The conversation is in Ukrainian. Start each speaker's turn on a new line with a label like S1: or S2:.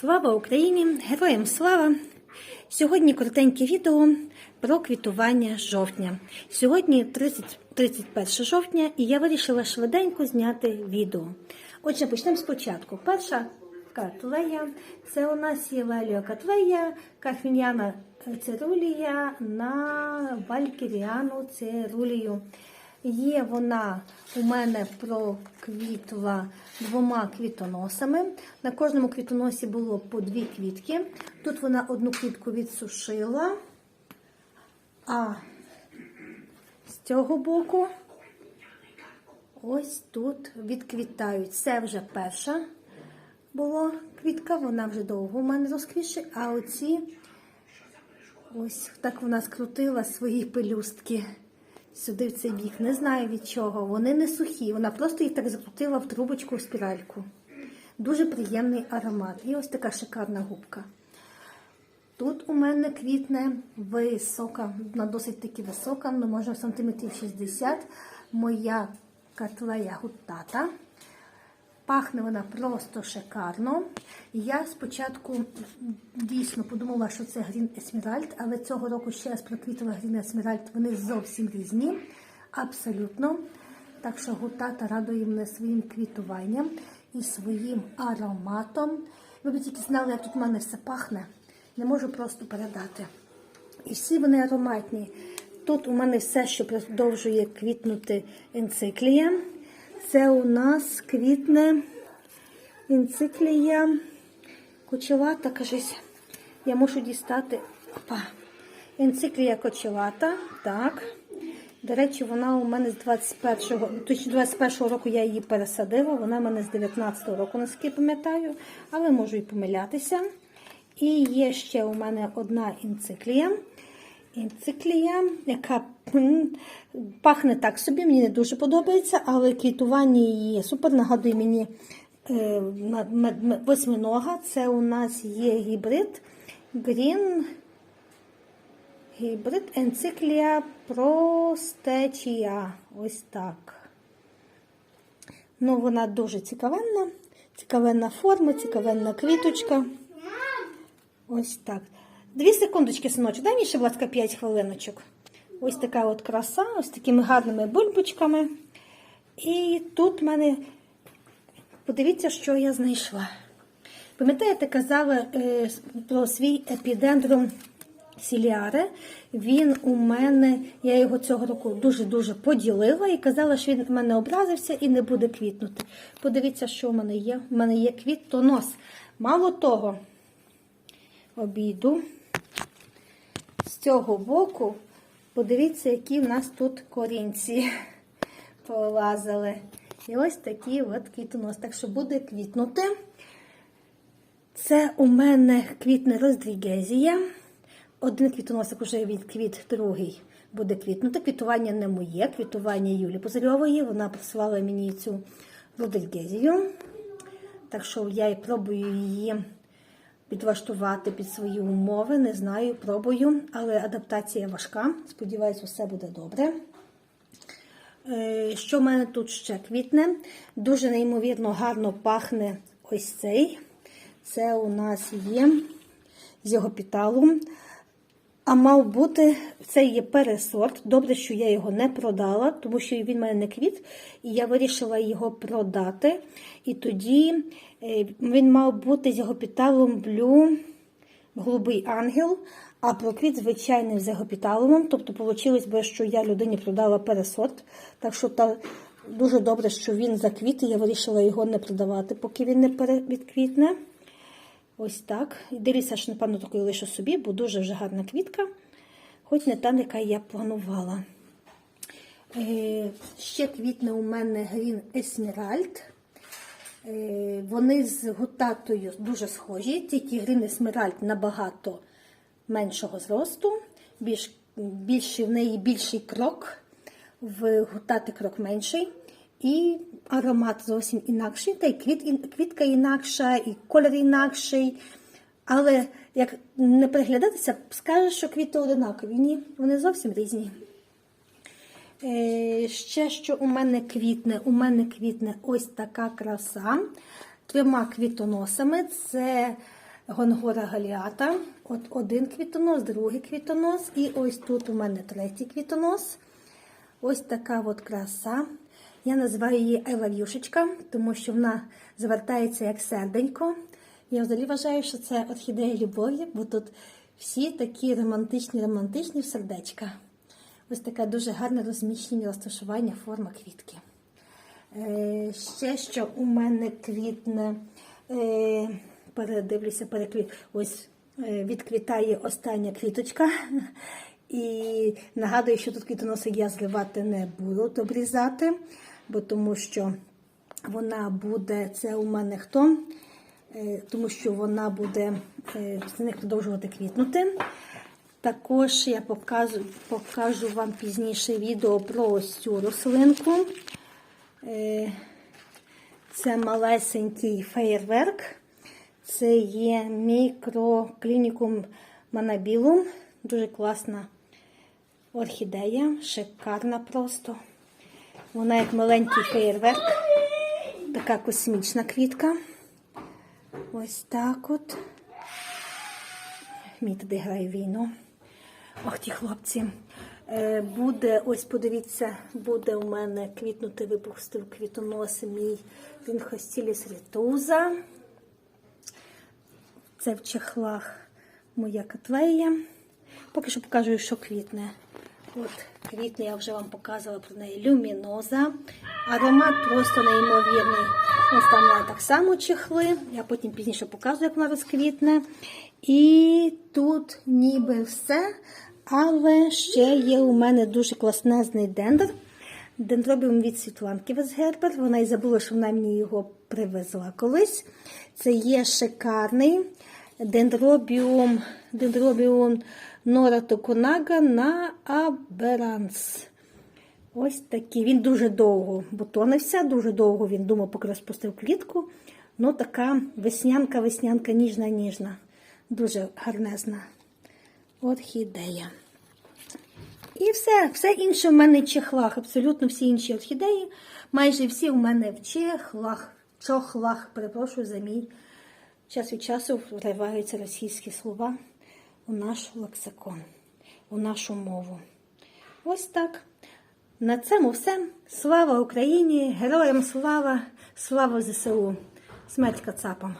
S1: Слава Україні! Героям слава! Сьогодні коротеньке відео про квітування жовтня. Сьогодні 30, 31 жовтня, і я вирішила швиденько зняти відео. Отже, почнемо спочатку. Перша катлея це у нас є леліо катлея, кахміняна цирулія на валькіріану цирулію. Є вона у мене проквітла двома квітоносами. На кожному квітоносі було по дві квітки. Тут вона одну квітку відсушила, а з цього боку ось тут відквітають. Це вже перша була квітка, вона вже довго у мене розквішить, а оці ось так вона скрутила свої пелюстки сюди в цей бік. Не знаю від чого. Вони не сухі. Вона просто їх так закрутила в трубочку в спіральку. Дуже приємний аромат. І ось така шикарна губка. Тут у мене квітне висока, вона досить таки висока, ну може сантиметрів 60. Моя катлея гутата. Пахне вона просто шикарно. Я спочатку дійсно подумала, що це Green Emerald, але цього року ще раз проквітила Green Emerald. Вони зовсім різні. Абсолютно. Так що гутата радує мене своїм квітуванням і своїм ароматом. Ви б тільки знали, як тут в мене все пахне. Не можу просто передати. І всі вони ароматні. Тут у мене все, що продовжує квітнути енциклія. Це у нас квітне енциклія кочевата, кажись. Я мушу дістати. Опа. Енциклія кочевата. Так. До речі, вона у мене з 21-го, точно 21-го року я її пересадила. Вона в мене з 19-го року, наскільки пам'ятаю, але можу і помилятися. І є ще у мене одна енциклія. Енциклія, яка пахне так собі, мені не дуже подобається, але квітування її супер. Нагадує мені е, восьминога. Це у нас є гібрид Green Гібрид енциклія простечія. Ось так. Ну, вона дуже цікавенна. Цікавенна форма, цікавенна квіточка. Ось так. Дві секундочки, синочок, дай мені ще, будь ласка, 5 хвилиночок. Ось така от краса, ось такими гарними бульбочками. І тут в мене, подивіться, що я знайшла. Пам'ятаєте, казала е, про свій епідендрум сіліаре. Він у мене, я його цього року дуже-дуже поділила і казала, що він в мене образився і не буде квітнути. Подивіться, що в мене є. У мене є квіттонос. Мало того, обійду цього боку, подивіться, які в нас тут корінці полазили. І ось такий от квітонос. Так що буде квітнути. Це у мене квітне роздрігезія. Один квітоносик вже відквіт, другий буде квітнути. Квітування не моє, квітування Юлі Позарьової. Вона прислала мені цю родрігезію. Так що я і пробую її підлаштувати під свої умови. Не знаю, пробую, але адаптація важка. Сподіваюсь, усе буде добре. Е, Що в мене тут ще квітне? Дуже неймовірно гарно пахне ось цей. Це у нас є з його піталу. А мав бути, це є пересорт. Добре, що я його не продала, тому що він в мене не квіт, і я вирішила його продати. І тоді е, він мав бути з його піталом блю, голубий ангел, а проквіт звичайний з його піталовим. Тобто, вийшло би, що я людині продала пересорт. Так що та, дуже добре, що він заквіт, і я вирішила його не продавати, поки він не перевідквітне. Ось так. Дивіться, що, напевно, такою лише собі, бо дуже вже гарна квітка, хоч не та, яка я планувала. Е, ще квітне у мене Green Esmeralda. Е, вони з гутатою дуже схожі, тільки Green Esmeralda набагато меншого зросту, більш, більший, в неї більший крок, в гутати крок менший. І аромат зовсім інакший, та й квіт, квітка інакша, і колір інакший. Але як не приглядатися, скажеш, що квіти одинакові. Ні, вони зовсім різні. Е, ще що у мене квітне? У мене квітне ось така краса. Трьома квітоносами. Це гонгора галіата. От один квітонос, другий квітонос. І ось тут у мене третій квітонос. Ось така от краса. Я називаю її Елав'юшечка, тому що вона звертається як серденько. Я взагалі вважаю, що це орхідея любові, бо тут всі такі романтичні, романтичні в сердечка. Ось така дуже гарне розміщення, розташування, форма квітки. Е, ще що у мене квітне, е, передивлюся, переквіт. Ось е, відквітає остання квіточка. І нагадую, що тут квітоноси я зривати не буду, обрізати, бо тому що вона буде, це у мене хто? Е, Тому що вона буде е, після них продовжувати квітнути. Також я покажу, покажу вам пізніше відео про ось цю рослинку. Е, Це малесенький феєрверк. Це є мікроклінікум манабілум. Дуже класна орхідея, шикарна просто. Вона як маленький феєрверк, така космічна квітка. Ось так от. Мій туди грає війну. Ох, ті хлопці. Е, Буде, ось подивіться, буде у мене квітнути, випустив квітонос мій Вінхостіліс рітуза. Це в чехлах моя котлея. Поки що покажу, що квітне. От квітне, я вже вам показувала про неї люміноза. Аромат просто неймовірний. Ось там вона так само чехли. Я потім пізніше покажу, як вона розквітне. І тут ніби все. Але ще є у мене дуже класнезний дендр. Дендробіум від Світланки Весгербер. Вона і забула, що вона мені його привезла колись. Це є шикарний дендробіум, дендробіум Нора Токунага на Аберанс. Ось такий. Він дуже довго бутонився, дуже довго він думав, поки розпустив клітку. Ну, така веснянка, веснянка, ніжна, ніжна. Дуже гарнезна орхідея. І все, все інше в мене в чехлах. Абсолютно всі інші орхідеї. Майже всі в мене в чехлах, чохлах, перепрошую за мій. Час від часу вриваються російські слова у наш лексикон, у нашу мову. Ось так. На цьому все. Слава Україні! Героям слава! Слава ЗСУ! Смерть кацапам!